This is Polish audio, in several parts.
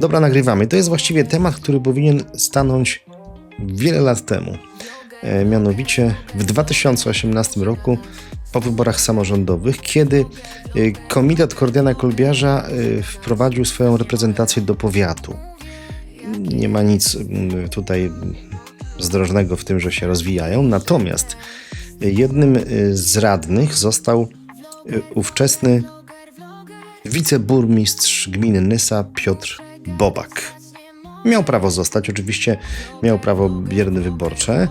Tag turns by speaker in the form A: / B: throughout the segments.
A: Dobra, nagrywamy. To jest właściwie temat, który powinien stanąć wiele lat temu. E, mianowicie w 2018 roku po wyborach samorządowych, kiedy e, Komitet Kordiana Kolbiarza e, wprowadził swoją reprezentację do powiatu. Nie ma nic mm, tutaj zdrożnego w tym, że się rozwijają. Natomiast jednym e, z radnych został ówczesny wiceburmistrz gminy Nysa Piotr Bobak. Miał prawo zostać, oczywiście miał prawo bierne wyborcze,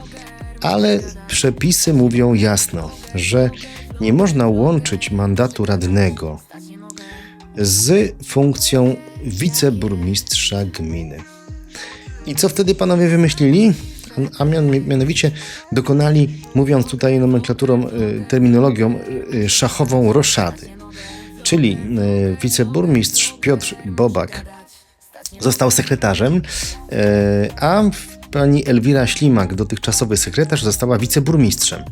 A: ale przepisy mówią jasno, że nie można łączyć mandatu radnego z funkcją wiceburmistrza gminy. I co wtedy panowie wymyślili? A mian- mianowicie dokonali, mówiąc tutaj nomenklaturą, y, terminologią, y, szachową roszady. Czyli y, wiceburmistrz Piotr Bobak został sekretarzem, y, a pani Elwira Ślimak, dotychczasowy sekretarz, została wiceburmistrzem.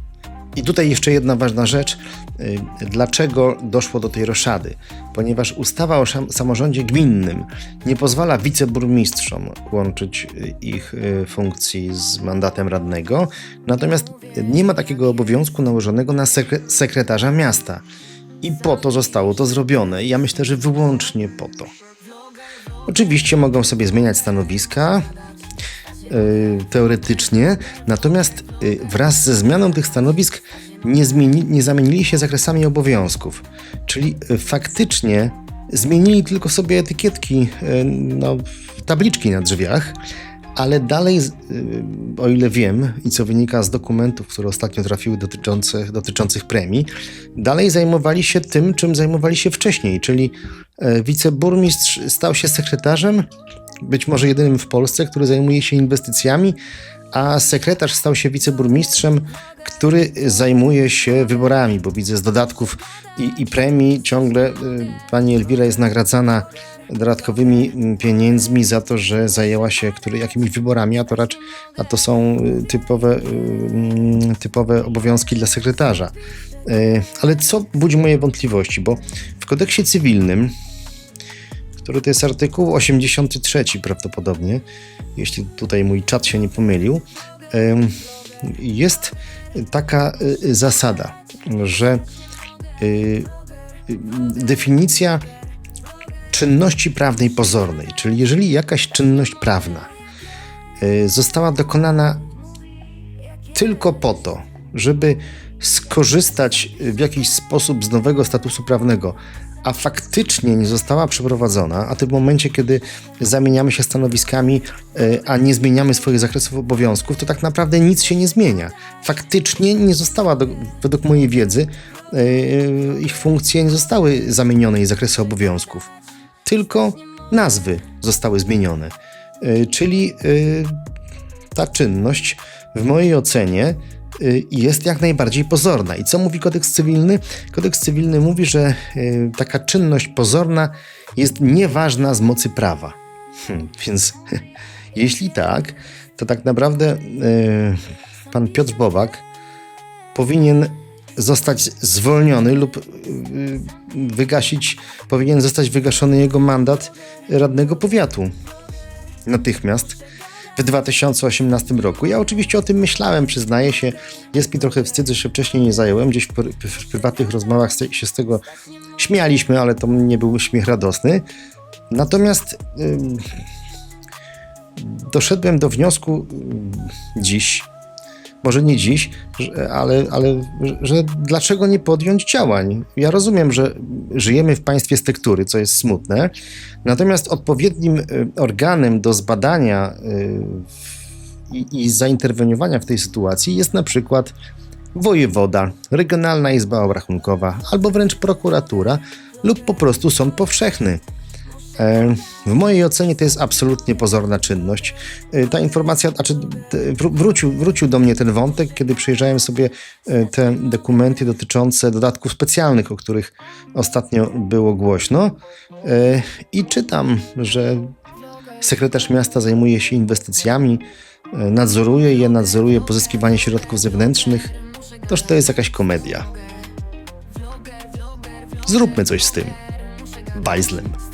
A: I tutaj jeszcze jedna ważna rzecz. Y, Dlaczego doszło do tej roszady? Ponieważ ustawa o samorządzie gminnym nie pozwala wiceburmistrzom łączyć y, ich funkcji z mandatem radnego, natomiast nie ma takiego obowiązku nałożonego na sekre- sekretarza miasta. I po to zostało to zrobione. Ja myślę, że wyłącznie po to. Oczywiście mogą sobie zmieniać stanowiska, y, teoretycznie, natomiast y, wraz ze zmianą tych stanowisk nie, zmieni, nie zamienili się zakresami obowiązków. Czyli y, faktycznie zmienili tylko sobie etykietki, no, tabliczki na drzwiach, ale dalej, o ile wiem i co wynika z dokumentów, które ostatnio trafiły dotyczących, premii, dalej zajmowali się tym, czym zajmowali się wcześniej, czyli e, wiceburmistrz stał się sekretarzem, być może jedynym w Polsce, który zajmuje się inwestycjami, a sekretarz stał się wiceburmistrzem, który zajmuje się wyborami, bo widzę z dodatków i, i premii ciągle y, pani Elwira jest nagradzana dodatkowymi mm, pieniędzmi za to, że zajęła się który, jakimiś wyborami, a to raczej a to są y, typowe, y, mm, typowe obowiązki dla sekretarza. Y, Ale co budzi moje wątpliwości, bo w kodeksie cywilnym który to jest artykuł 83 prawdopodobnie, jeśli tutaj mój czat się nie pomylił, jest taka y, zasada, że y, y, definicja czynności prawnej pozornej, czyli jeżeli jakaś czynność prawna została dokonana tylko po to, żeby skorzystać w jakiś sposób z nowego statusu prawnego, a faktycznie nie została przeprowadzona, a to w momencie, kiedy zamieniamy się stanowiskami, y, a nie zmieniamy swoich zakresów obowiązków, to tak naprawdę nic się nie zmienia. Faktycznie nie została, według mojej wiedzy, y, ich funkcje nie zostały zamienione i zakresy obowiązków, tylko nazwy zostały zmienione. Czyli ta czynność w mojej ocenie jest jak najbardziej pozorna. I co mówi kodeks cywilny? Kodeks cywilny mówi, że y, taka czynność pozorna jest nieważna z mocy prawa. Hmm, więc jeśli tak, to tak naprawdę y, pan Piotr Bobak powinien zostać zwolniony lub y, wygasić, powinien zostać wygaszony jego mandat radnego powiatu natychmiast w 2018 roku. Ja oczywiście o tym myślałem, przyznaję się. Jest mi trochę wstyd, że się wcześniej nie zająłem. Gdzieś w, pr- w prywatnych rozmowach się z tego śmialiśmy, ale to nie był śmiech radosny. Natomiast doszedłem do wniosku dziś, może nie dziś, ale, ale że dlaczego nie podjąć działań? Ja rozumiem, że żyjemy w państwie z tektury, co jest smutne, natomiast odpowiednim y, organem do zbadania y, i, i zainterweniowania w tej sytuacji jest na przykład wojewoda, Regionalna Izba Obrachunkowa albo wręcz prokuratura lub po prostu sąd powszechny. E, W mojej ocenie to jest absolutnie pozorna czynność. E, Ta informacja, znaczy wrócił, wrócił do mnie ten wątek, kiedy przejrzałem sobie e, te dokumenty dotyczące dodatków specjalnych, o których ostatnio było głośno. I czytam, że sekretarz miasta zajmuje się inwestycjami, nadzoruje je, nadzoruje pozyskiwanie środków zewnętrznych. Toż to jest jakaś komedia. Zróbmy coś z tym. Bajzlem.